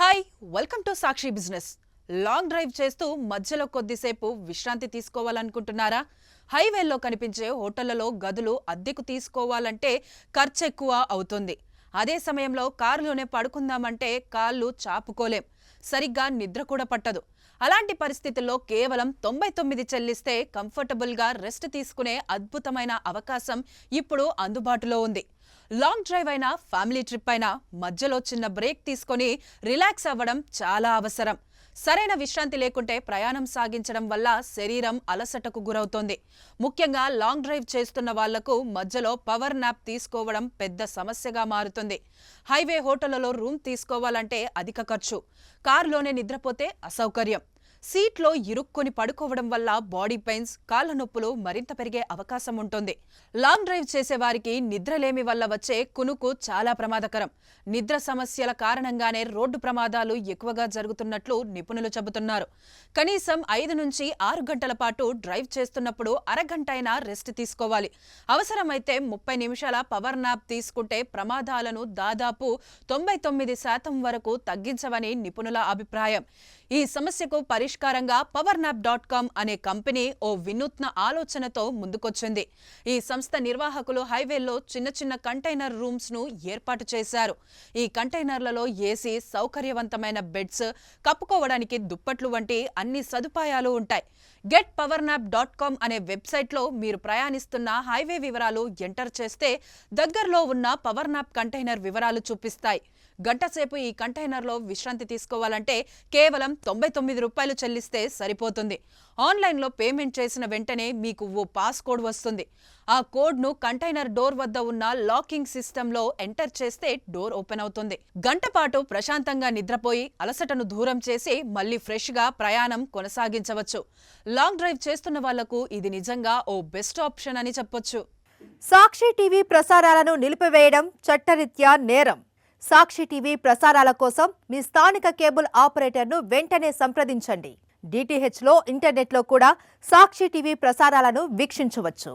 Hi welcome to Sakshi business long drive చేస్తూ మధ్యలో కొద్దిసేపు విశ్రాంతి తీసుకోవాలనుకుంటున్నారా? హైవేల్లో కనిపించే హోటళ్ళలో గదులు అద్దెకు తీసుకోవాలంటే ఖర్చు ఎక్కువ అవుతుంది. అదే సమయంలో కారులోనే పడుకుందామంటే కాళ్ళు చాపుకోలేం. సరిగ్గా నిద్ర కూడా పట్టదు. అలాంటి పరిస్థితుల్లో కేవలం తొంభై తొమ్మిది చెల్లిస్తే కంఫర్టబుల్గా రెస్ట్ తీసుకునే అద్భుతమైన అవకాశం ఇప్పుడు అందుబాటులో ఉంది. లాంగ్ డ్రైవ్ అయినా ఫ్యామిలీ ట్రిప్ అయినా మధ్యలో చిన్న బ్రేక్ తీసుకొని రిలాక్స్ అవ్వడం చాలా అవసరం. సరైన విశ్రాంతి లేకుంటే ప్రయాణం సాగించడం వల్ల శరీరం అలసటకు గురవుతోంది. ముఖ్యంగా లాంగ్ డ్రైవ్ చేస్తున్న వాళ్ళకు మధ్యలో పవర్ నాప్ తీసుకోవడం పెద్ద సమస్యగా మారుతుంది. హైవే హోటళ్ళలో రూమ్ తీసుకోవాలంటే అధిక ఖర్చు. కారులోనే నిద్రపోతే అసౌకర్యం. సీట్లో ఇరుక్కొని పడుకోవడం వల్ల బాడీ పెయిన్స్ కాళ్ళ నొప్పులు మరింత పెరిగే అవకాశం ఉంటుంది. లాంగ్ డ్రైవ్ చేసేవారికి నిద్రలేమి వల్ల వచ్చే కునుకు చాలా ప్రమాదకరం. నిద్ర సమస్యల కారణంగానే రోడ్డు ప్రమాదాలు ఎక్కువగా జరుగుతున్నట్లు నిపుణులు చెబుతున్నారు. కనీసం ఐదు నుంచి ఆరు గంటల పాటు డ్రైవ్ చేస్తున్నప్పుడు అరగంట అయినా రెస్ట్ తీసుకోవాలి. అవసరమైతే ముప్పై నిమిషాల పవర్ నాప్ తీసుకుంటే ప్రమాదాలను దాదాపు తొంభై తొమ్మిది శాతం వరకు తగ్గించవని నిపుణుల అభిప్రాయం. ఈ సమస్యకు పరిష్కారంగా పవర్ నాప్ డాట్ కామ్ అనే కంపెనీ ఓ వినూత్న ఆలోచనతో ముందుకొచ్చింది. ఈ సంస్థ నిర్వాహకులు హైవేల్లో చిన్న చిన్న కంటైనర్ రూమ్స్ను ఏర్పాటు చేశారు. ఈ కంటైనర్లలో ఏసీ సౌకర్యవంతమైన బెడ్స్ కప్పుకోవడానికి దుప్పట్లు వంటి అన్ని సదుపాయాలు ఉంటాయి. Get power nap dot com అనే వెబ్సైట్లో మీరు ప్రయాణిస్తున్న హైవే వివరాలు ఎంటర్ చేస్తే దగ్గరలో ఉన్న పవర్ నాప్ కంటైనర్ వివరాలు చూపిస్తాయి. గంటసేపు ఈ కంటైనర్లో విశ్రాంతి తీసుకోవాలంటే కేవలం తొంభై తొమ్మిది రూపాయలు చెల్లిస్తే సరిపోతుంది. ఆన్లైన్లో పేమెంట్ చేసిన వెంటనే మీకు ఓ పాస్ కోడ్ వస్తుంది. ఆ కోడ్ను కంటైనర్ డోర్ వద్ద ఉన్న లాకింగ్ సిస్టంలో ఎంటర్ చేస్తే డోర్ ఓపెన్ అవుతుంది. గంట పాటు ప్రశాంతంగా నిద్రపోయి అలసటను దూరం చేసి మళ్ళీ ఫ్రెష్గా ప్రయాణం కొనసాగించవచ్చు. లాంగ్ డ్రైవ్ చేస్తున్న వాళ్ళకు ఇది నిజంగా ఓ బెస్ట్ ఆప్షన్ అని చెప్పొచ్చు. సాక్షి టీవీ ప్రసారాలను నిలిపివేయడం చట్టరీత్యా నేరం. సాక్షి టీవీ ప్రసారాల కోసం మీ స్థానిక కేబుల్ ఆపరేటర్ను వెంటనే సంప్రదించండి. డిటిహెచ్లో ఇంటర్నెట్లో కూడా సాక్షి టీవీ ప్రసారాలను వీక్షించవచ్చు.